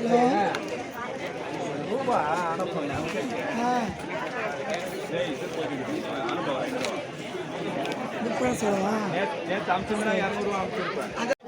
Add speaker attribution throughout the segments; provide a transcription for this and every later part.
Speaker 1: hello ஆ சொல்லவா
Speaker 2: நேற்று அனுப்பிச்சுனா இரநூறுவா அனுப்பிச்சிருப்பேன்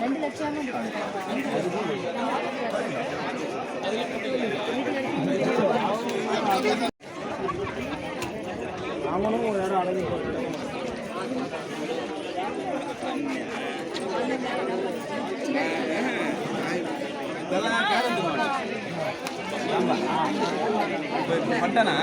Speaker 3: ரெண்டு லட்சம்
Speaker 2: அவனும் யாரும் அடங்கி இதெல்லாம் ஆமாம் பண்ணானா